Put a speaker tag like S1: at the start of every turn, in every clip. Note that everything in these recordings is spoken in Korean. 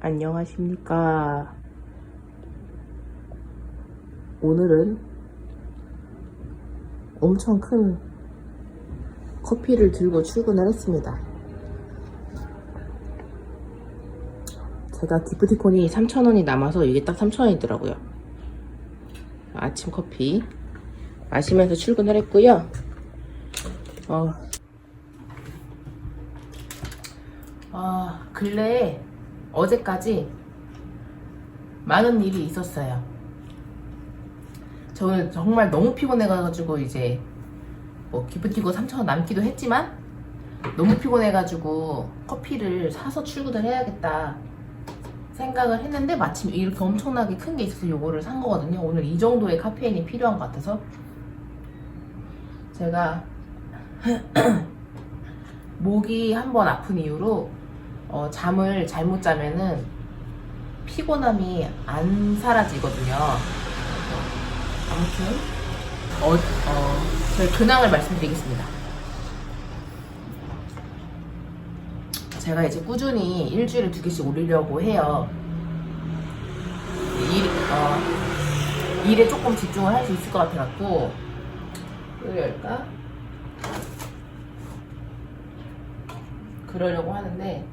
S1: 안녕하십니까. 오늘은 엄청 큰 커피를 들고 출근을 했습니다. 제가 기프티콘이 3,000원이 남아서 이게 딱 3,000원이더라고요. 아침 커피 마시면서 출근을 했고요. 어, 아, 근래에 어제까지 많은 일이 있었어요. 저는 정말 너무 피곤해가지고 이제 뭐 기프티콘 3,000원 남기도 했지만 너무 피곤해가지고 커피를 사서 출근을 해야겠다 생각을 했는데 마침 이렇게 엄청나게 큰 게 있어서 요거를 산 거거든요. 오늘 이 정도의 카페인이 필요한 것 같아서 제가 목이 한 번 아픈 이후로 어, 잠을 잘못 자면은 피곤함이 안 사라지거든요. 아무튼 어, 어, 저희 근황을 말씀드리겠습니다. 제가 이제 꾸준히 일주일에 두 개씩 올리려고 해요. 일, 어, 일에 조금 집중을 할 수 있을 것 같아갖고 열까? 그러려고 하는데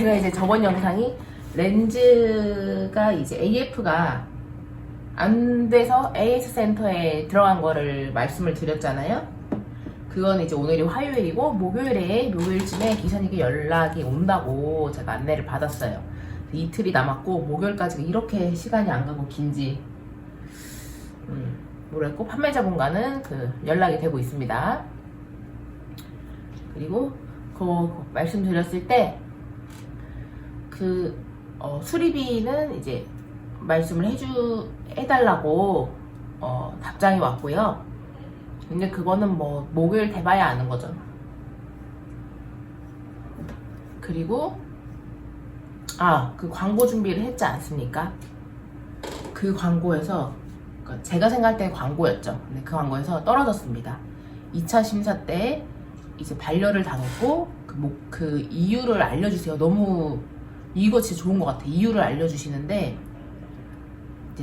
S1: 제가 이제 저번 영상이 렌즈가 이제 AF가 안 돼서 AS 센터에 들어간 거를 말씀을 드렸잖아요. 그건 이제 오늘이 화요일이고 목요일에 목요일쯤에 기사님께 연락이 온다고 제가 안내를 받았어요. 이틀이 남았고 목요일까지 이렇게 시간이 안 가고 긴지 음, 모르겠고 판매자분과는 그 연락이 되고 있습니다. 그리고 그 말씀드렸을 때 그 어, 수리비는 이제 말씀을 해주 해달라고 어, 답장이 왔고요. 근데 그거는 뭐 목요일 돼봐야 아는 거죠. 그리고 아 그 광고 준비를 했지 않습니까? 그 광고에서 그러니까 제가 생각할 때 광고였죠. 근데 그 광고에서 떨어졌습니다. 2차 심사 때 이제 반려를 다뤘고 그, 뭐, 그 이유를 알려주세요. 너무 이거 진짜 좋은 것 같아. 이유를 알려주시는데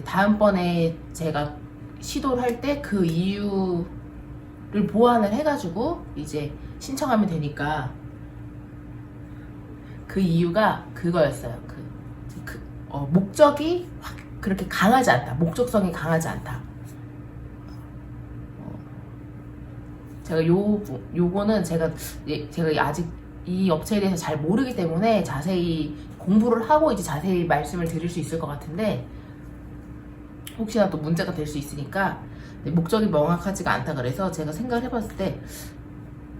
S1: 다음번에 제가 시도를 할 때 그 이유를 보완을 해가지고 이제 신청하면 되니까 그 이유가 그거였어요. 그, 그 어, 목적이 확 그렇게 강하지 않다. 목적성이 강하지 않다. 어, 제가 요 요거는 제가 예, 제가 아직 이 업체에 대해서 잘 모르기 때문에 자세히 공부를 하고 이제 자세히 말씀을 드릴 수 있을 것 같은데 혹시나 또 문제가 될 수 있으니까 목적이 명확하지가 않다 그래서 제가 생각을 해봤을 때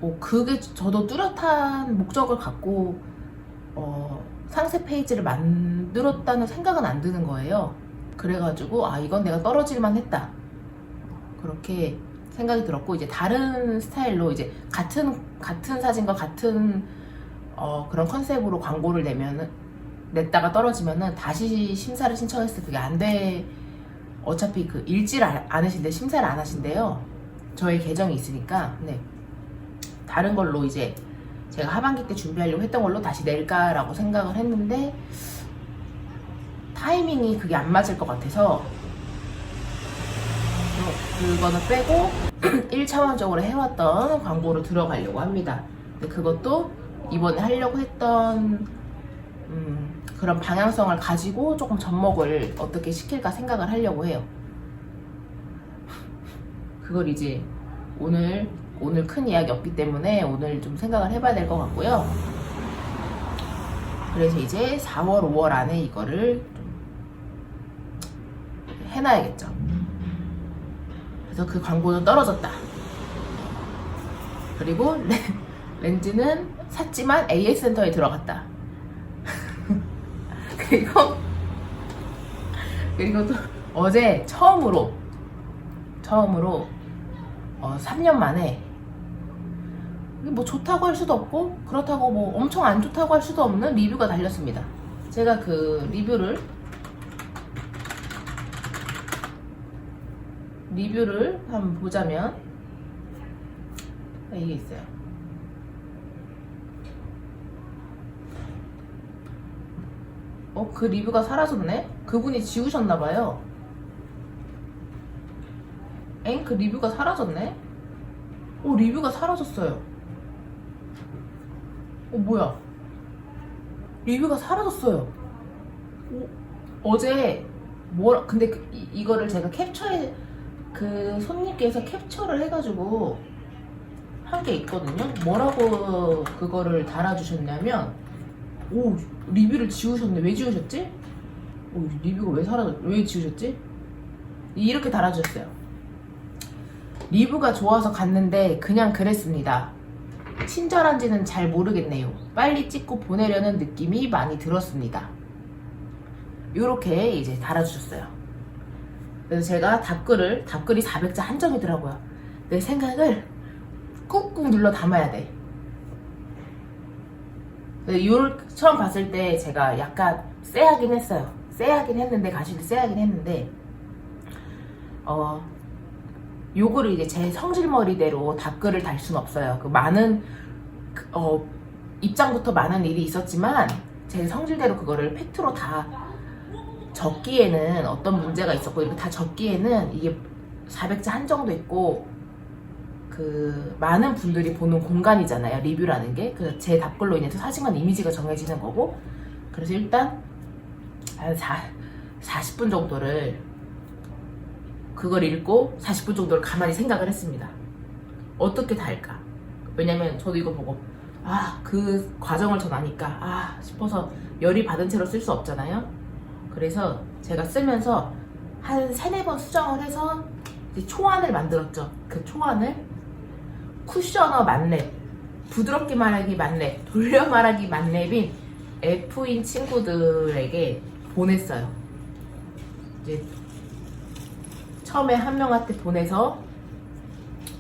S1: 어, 그게 저도 뚜렷한 목적을 갖고 어, 상세 페이지를 만들었다는 생각은 안 드는 거예요. 그래가지고 아 이건 내가 떨어질만 했다. 그렇게 생각이 들었고 이제 다른 스타일로 이제 같은 같은 사진과 같은 어, 그런 컨셉으로 광고를 내면은 냈다가 떨어지면은 다시 심사를 신청했을 때 그게 안 돼. 어차피 그 일지를 안- 안 하신데 심사를 안 하신대요. 저희 계정이 있으니까. 네. 다른 걸로 이제 제가 하반기 때 준비하려고 했던 걸로 다시 낼까라고 생각을 했는데 타이밍이 그게 안 맞을 것 같아서 어, 그거는 빼고 1차원적으로 해왔던 광고로 들어가려고 합니다. 근데 그것도 이번에 하려고 했던 음, 그런 방향성을 가지고 조금 접목을 어떻게 시킬까 생각을 하려고 해요. 그걸 이제 오늘 오늘 큰 이야기 없기 때문에 오늘 좀 생각을 해봐야 될 것 같고요. 그래서 이제 4월, 5월 안에 이거를 좀 해놔야겠죠. 그래서 그 광고는 떨어졌다. 그리고 렌, 렌즈는 샀지만 AS 센터에 들어갔다. 그리고 그리고 또 어제 처음으로 처음으로 어, 3년 만에 뭐 좋다고 할 수도 없고 그렇다고 뭐 엄청 안 좋다고 할 수도 없는 리뷰가 달렸습니다. 제가 그 리뷰를 리뷰를 한번 보자면 네, 이게 있어요. 어, 그 리뷰가 사라졌네? 그분이 지우셨나봐요. 엥? 그 리뷰가 사라졌네? 오, 리뷰가 사라졌어요. 어, 뭐야? 리뷰가 사라졌어요. 오, 어제, 뭐, 근데 그, 이, 이거를 제가 캡처해, 그 손님께서 캡처를 해가지고 한 게 있거든요. 뭐라고 그거를 달아주셨냐면, 오, 리뷰를 지우셨네. 왜 지우셨지? 오, 리뷰가 왜 사라졌, 왜 지우셨지? 이렇게 달아주셨어요. 리뷰가 좋아서 갔는데 그냥 그랬습니다. 친절한지는 잘 모르겠네요. 빨리 찍고 보내려는 느낌이 많이 들었습니다. 이렇게 이제 달아주셨어요. 그래서 제가 답글을, 답글이 400자 한정이더라고요. 내 생각을 꾹꾹 눌러 담아야 돼. 이걸 처음 봤을 때 제가 약간 쎄하긴 했어요. 쎄하긴 했는데, 가시도 쎄하긴 했는데, 어, 요거를 이제 제 성질머리대로 답글을 달 수는 없어요. 그 많은, 그, 어, 입장부터 많은 일이 있었지만, 제 성질대로 그거를 팩트로 다 적기에는 어떤 문제가 있었고, 이렇게 다 적기에는 이게 400자 한정도 있고, 그 많은 분들이 보는 공간이잖아요 리뷰라는 게. 그래서 제 답글로 인해서 사진관 이미지가 정해지는 거고. 그래서 일단 한 4, 40분 정도를 그걸 읽고 40분 정도를 가만히 생각을 했습니다. 어떻게 달까? 왜냐면 저도 이거 보고 아 그 과정을 전 아니까 아 싶어서 열이 받은 채로 쓸 수 없잖아요? 그래서 제가 쓰면서 한 세네 번 수정을 해서 초안을 만들었죠. 그 초안을 쿠셔너 만렙, 부드럽게 말하기 만렙, 돌려 말하기 만렙인 F인 친구들에게 보냈어요. 이제 처음에 한 명한테 보내서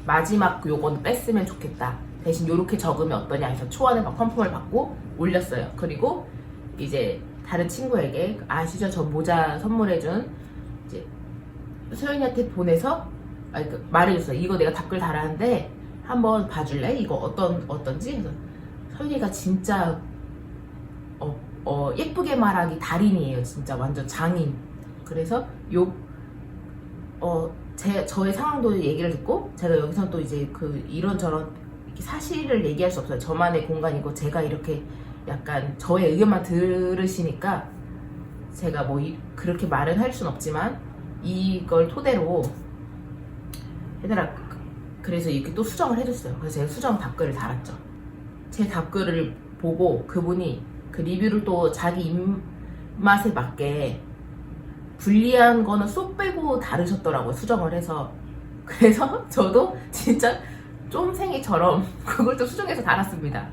S1: 마지막 요거는 뺐으면 좋겠다. 대신 요렇게 적으면 어떠냐 해서 초안을 막 펌펌을 받고 올렸어요. 그리고 이제 다른 친구에게 아시죠? 저 모자 선물해준 이제 소연이한테 보내서 아니, 그 말해줬어요. 이거 내가 댓글 달았는데 한번 봐줄래? 이거 어떤 어떤지? 그래서 서윤이가 진짜 어, 어, 예쁘게 말하기 달인이에요. 진짜 완전 장인. 그래서 요 어, 제 저의 상황도 얘기를 듣고 제가 여기서 또 이제 그 이런저런 사실을 얘기할 수 없어요. 저만의 공간이고 제가 이렇게 약간 저의 의견만 들으시니까 제가 뭐 이, 그렇게 말은 할 순 없지만 이걸 토대로 얘들아 그래서 이렇게 또 수정을 해줬어요. 그래서 제가 수정 답글을 달았죠. 제 답글을 보고 그분이 그 리뷰를 또 자기 입맛에 맞게 불리한 거는 쏙 빼고 다르셨더라고요. 수정을 해서. 그래서 저도 진짜 쫌생이처럼 그걸 또 수정해서 달았습니다.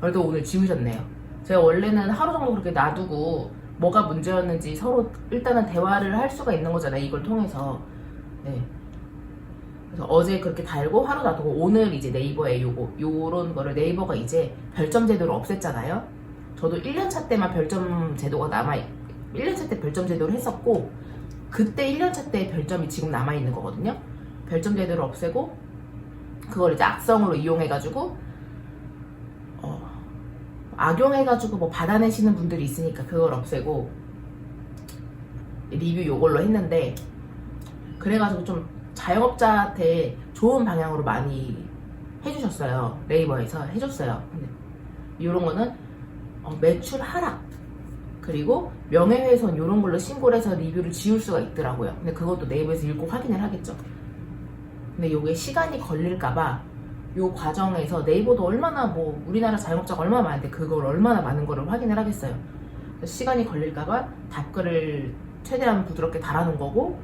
S1: 그래도 오늘 지우셨네요. 제가 원래는 하루 정도 그렇게 놔두고 뭐가 문제였는지 서로 일단은 대화를 할 수가 있는 거잖아요. 이걸 통해서. 네. 그래서 어제 그렇게 달고 하루 놔두고 오늘 이제 네이버에 요거 요런 거를 네이버가 이제 별점 제도를 없앴잖아요. 저도 1년차 때만 별점 제도가 남아 1년차 때 별점 제도를 했었고 그때 1년차 때 별점이 지금 남아 있는 거거든요. 별점 제도를 없애고 그걸 이제 악성으로 이용해 가지고 어, 악용해 가지고 뭐 받아내시는 분들이 있으니까 그걸 없애고 리뷰 요걸로 했는데 그래가지고 좀 자영업자한테 좋은 방향으로 많이 해주셨어요. 네이버에서 해줬어요. 근데 이런 거는 어, 매출 하락 그리고 명예훼손 이런 걸로 신고를 해서 리뷰를 지울 수가 있더라고요. 근데 그것도 네이버에서 읽고 확인을 하겠죠. 근데 이게 시간이 걸릴까봐 이 과정에서 네이버도 얼마나 뭐 우리나라 자영업자가 얼마나 많은데 그걸 얼마나 많은 거를 확인을 하겠어요. 시간이 걸릴까봐 답글을 최대한 부드럽게 달아놓은 거고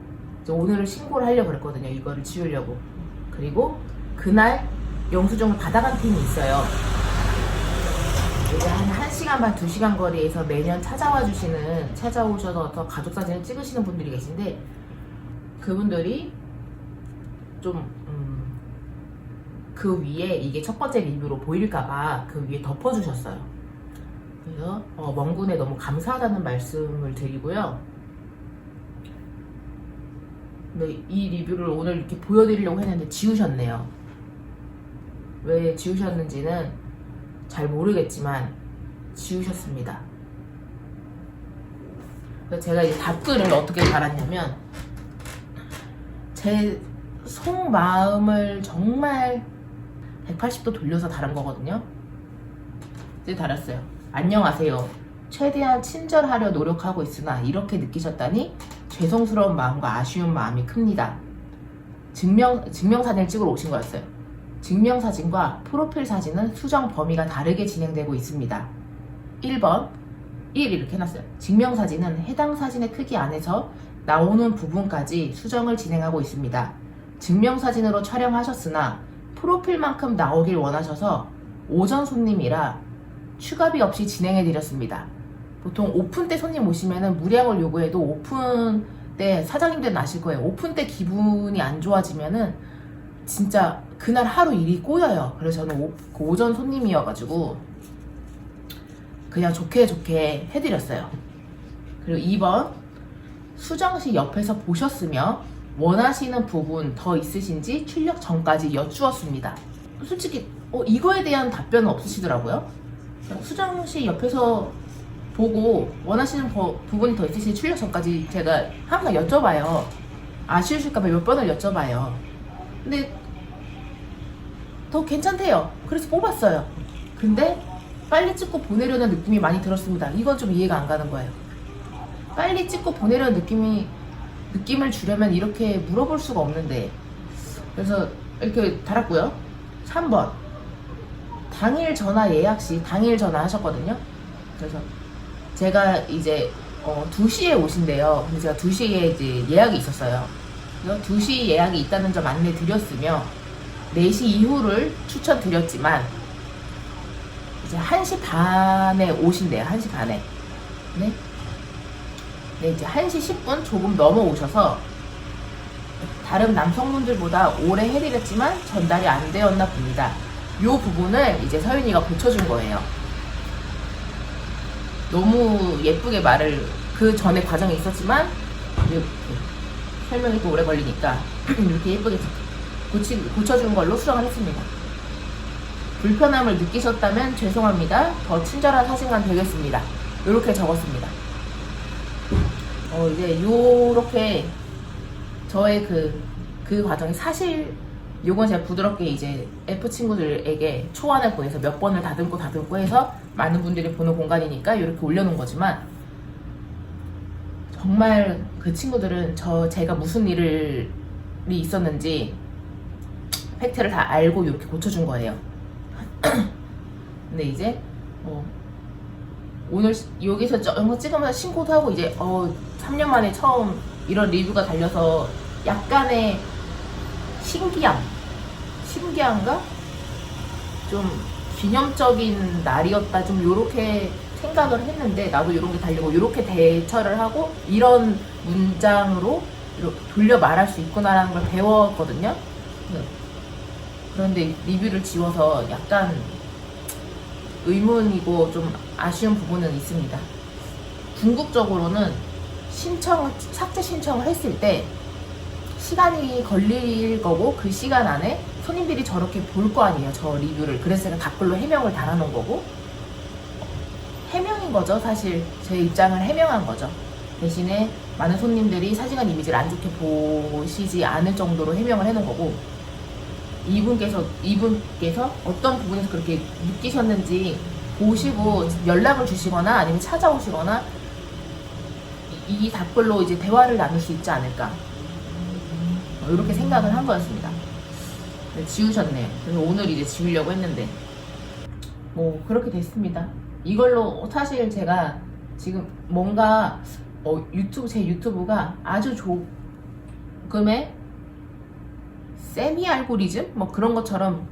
S1: 오늘은 신고를 하려고 그랬거든요. 이거를 지우려고. 그리고 그날 영수증을 받아간 팀이 있어요. 이제 한 1시간 반, 2시간 거리에서 매년 찾아와 주시는, 찾아오셔서 가족 사진을 찍으시는 분들이 계신데, 그분들이 좀, 음, 그 위에 이게 첫 번째 리뷰로 보일까봐 그 위에 덮어주셨어요. 그래서, 어, 먼군에 너무 감사하다는 말씀을 드리고요. 네, 이 리뷰를 오늘 이렇게 보여드리려고 했는데 지우셨네요. 왜 지우셨는지는 잘 모르겠지만 지우셨습니다. 제가 이 답글을 어떻게 달았냐면 제 속마음을 정말 180도 돌려서 달은 거거든요. 이제 달았어요. 안녕하세요. 최대한 친절하려 노력하고 있으나 이렇게 느끼셨다니 죄송스러운 마음과 아쉬운 마음이 큽니다. 증명, 증명사진을 찍으러 오신 거였어요. 증명사진과 프로필 사진은 수정 범위가 다르게 진행되고 있습니다. 1번, 1 이렇게 해놨어요. 증명사진은 해당 사진의 크기 안에서 나오는 부분까지 수정을 진행하고 있습니다. 증명사진으로 촬영하셨으나 프로필만큼 나오길 원하셔서 오전 손님이라 추가비 없이 진행해드렸습니다. 보통 오픈 때 손님 오시면은 무량을 요구해도 오픈 때 사장님들은 아실 거예요. 오픈 때 기분이 안 좋아지면은 진짜 그날 하루 일이 꼬여요. 그래서 저는 오, 그 오전 손님이어가지고 그냥 좋게 좋게 해드렸어요. 그리고 2번 수정시 옆에서 보셨으며 원하시는 부분 더 있으신지 출력 전까지 여쭈었습니다. 솔직히 어, 이거에 대한 답변은 없으시더라고요. 수정시 옆에서 보고 원하시는 버- 부분이 더 있으신지 출력 전까지 제가 항상 여쭤봐요. 아쉬우실까봐 몇 번을 여쭤봐요. 근데 더 괜찮대요. 그래서 뽑았어요. 근데 빨리 찍고 보내려는 느낌이 많이 들었습니다. 이건 좀 이해가 안 가는 거예요. 빨리 찍고 보내려는 느낌이 느낌을 주려면 이렇게 물어볼 수가 없는데 그래서 이렇게 달았고요. 3번 당일 전화 예약 시 당일 전화 하셨거든요. 그래서 제가 이제 어, 2시에 오신대요. 근데 제가 2시에 이제 예약이 있었어요. 그래서 2시 예약이 있다는 점 안내 드렸으며 4시 이후를 추천드렸지만 이제 1시 반에 오신대요. 1시 반에. 네? 네, 이제 1시 10분 조금 넘어 오셔서 다른 남성분들보다 오래 해드렸지만 전달이 안 되었나 봅니다. 요 부분을 이제 서윤이가 고쳐준 거예요. 너무 예쁘게 말을 그 전에 과정이 있었지만 설명이 또 오래 걸리니까 이렇게 예쁘게 고치, 고쳐준 걸로 수정을 했습니다. 불편함을 느끼셨다면 죄송합니다. 더 친절한 사진관 되겠습니다. 이렇게 적었습니다. 어, 이제 요렇게 저의 그, 그 과정이 사실 요건 제가 부드럽게 이제 F 친구들에게 초안을 보내서 몇 번을 다듬고 다듬고 해서 많은 분들이 보는 공간이니까 이렇게 올려놓은 거지만 정말 그 친구들은 저 제가 무슨 일이 있었는지 팩트를 다 알고 이렇게 고쳐준 거예요. 근데 이제 뭐 오늘 시- 여기서 저- 영상 찍으면서 신고도 하고 이제 어 3년 만에 처음 이런 리뷰가 달려서 약간의 신기함 신기함과 좀 기념적인 날이었다 좀 요렇게 생각을 했는데 나도 이런 게 달리고 이렇게 대처를 하고 이런 문장으로 이렇게 돌려 말할 수 있구나라는 걸 배웠거든요. 네. 그런데 리뷰를 지워서 약간 의문이고 좀 아쉬운 부분은 있습니다. 궁극적으로는 신청 삭제 신청을 했을 때 시간이 걸릴 거고 그 시간 안에 손님들이 저렇게 볼 거 아니에요 저 리뷰를. 그래서 제가 댓글로 해명을 달아놓은 거고. 해명인 거죠 사실. 제 입장을 해명한 거죠. 대신에 많은 손님들이 사진관 이미지를 안 좋게 보시지 않을 정도로 해명을 해놓은 거고. 이분께서 이분께서 어떤 부분에서 그렇게 느끼셨는지 보시고 연락을 주시거나 아니면 찾아오시거나 이, 이 답글로 이제 대화를 나눌 수 있지 않을까. 어, 이렇게 생각을 한 거였습니다. 네, 지우셨네요. 그래서 오늘 이제 지우려고 했는데 뭐 그렇게 됐습니다. 이걸로 사실 제가 지금 뭔가 어, 유튜브 제 유튜브가 아주 조금의 세미 알고리즘 뭐 그런 것처럼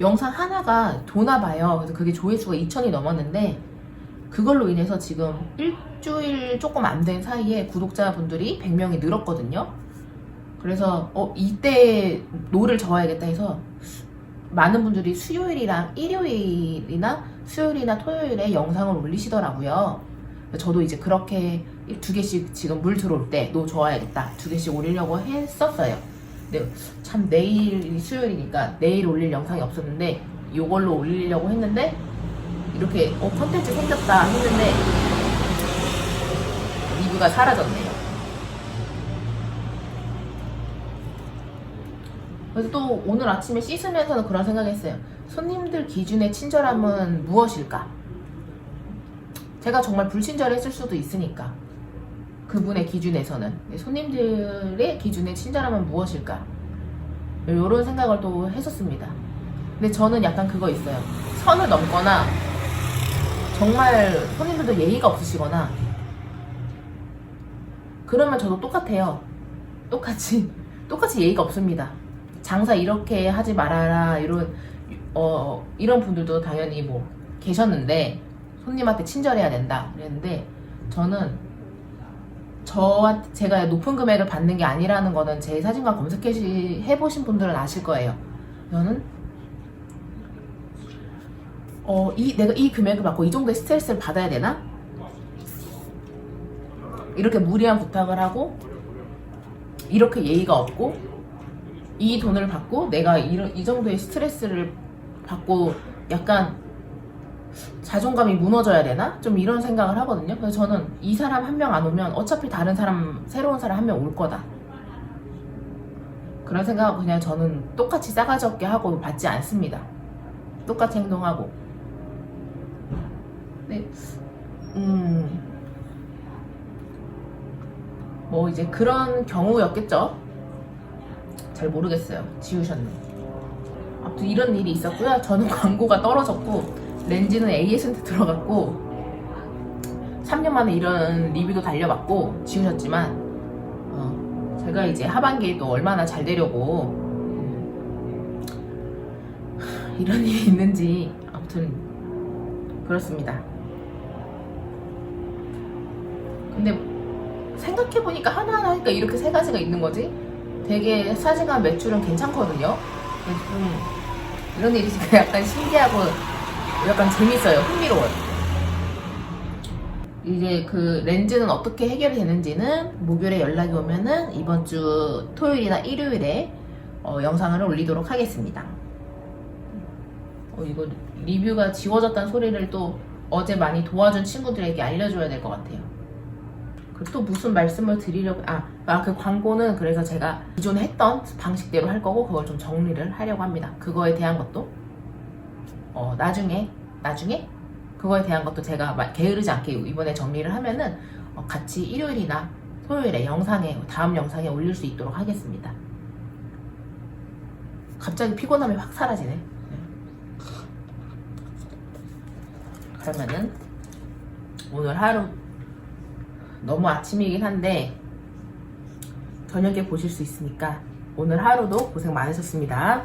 S1: 영상 하나가 도나 봐요. 그래서 그게 조회수가 2천이 넘었는데 그걸로 인해서 지금 일주일 조금 안 된 사이에 구독자분들이 100명이 늘었거든요. 그래서 어 이때 노를 저어야겠다 해서 많은 분들이 수요일이랑 일요일이나 수요일이나 토요일에 영상을 올리시더라고요. 저도 이제 그렇게 두 개씩 지금 물 들어올 때 노 저어야겠다 두 개씩 올리려고 했었어요. 참 내일이 수요일이니까 내일 올릴 영상이 없었는데 이걸로 올리려고 했는데 이렇게 어 컨텐츠 생겼다 했는데 리뷰가 사라졌네요. 그래서 또 오늘 아침에 씻으면서는 그런 생각했어요. 손님들 기준의 친절함은 무엇일까? 제가 정말 불친절했을 수도 있으니까 그분의 기준에서는 손님들의 기준의 친절함은 무엇일까? 이런 생각을 또 했었습니다. 근데 저는 약간 그거 있어요. 선을 넘거나 정말 손님들도 예의가 없으시거나 그러면 저도 똑같아요. 똑같이 똑같이 예의가 없습니다. 장사 이렇게 하지 말아라 이런 어 이런 분들도 당연히 뭐 계셨는데 손님한테 친절해야 된다 그랬는데 저는 저한테 제가 높은 금액을 받는 게 아니라는 거는 제 사진관 검색해 해보신 분들은 아실 거예요. 저는 어, 이, 내가 이 금액을 받고 이 정도의 스트레스를 받아야 되나? 이렇게 무리한 부탁을 하고, 이렇게 예의가 없고, 이 돈을 받고 내가 이런, 이 정도의 스트레스를 받고 약간 자존감이 무너져야 되나? 좀 이런 생각을 하거든요. 그래서 저는 이 사람 한 명 안 오면 어차피 다른 사람, 새로운 사람 한 명 올 거다. 그런 생각하고 그냥 저는 똑같이 싸가지 없게 하고 받지 않습니다. 똑같이 행동하고. 네, 음, 뭐 이제 그런 경우였겠죠. 잘 모르겠어요. 지우셨네. 아무튼 이런 일이 있었고요. 저는 광고가 떨어졌고 렌즈는 AS한테 들어갔고 3년 만에 이런 리뷰도 달려봤고 지우셨지만 어, 제가 이제 하반기에 또 얼마나 잘 되려고 음, 이런 일이 있는지 아무튼 그렇습니다. 근데 생각해보니까 하나하나 하니까 이렇게 세 가지가 있는 거지? 되게 사진관 매출은 괜찮거든요? 좀 이런 일이 약간 신기하고 약간 재밌어요. 흥미로워요. 이제 그 렌즈는 어떻게 해결이 되는지는 목요일에 연락이 오면은 이번 주 토요일이나 일요일에 어, 영상을 올리도록 하겠습니다. 어, 이거 리뷰가 지워졌다는 소리를 또 어제 많이 도와준 친구들에게 알려줘야 될 것 같아요. 그리고 또 무슨 말씀을 드리려고, 아, 아, 그 광고는 그래서 제가 기존에 했던 방식대로 할 거고, 그걸 좀 정리를 하려고 합니다. 그거에 대한 것도, 어, 나중에, 나중에, 그거에 대한 것도 제가 마- 게으르지 않게 이번에 정리를 하면은, 어, 같이 일요일이나 토요일에 영상에, 다음 영상에 올릴 수 있도록 하겠습니다. 갑자기 피곤함이 확 사라지네. 네. 그러면은 오늘 하루 너무 아침이긴 한데 저녁에 보실 수 있으니까 오늘 하루도 고생 많으셨습니다.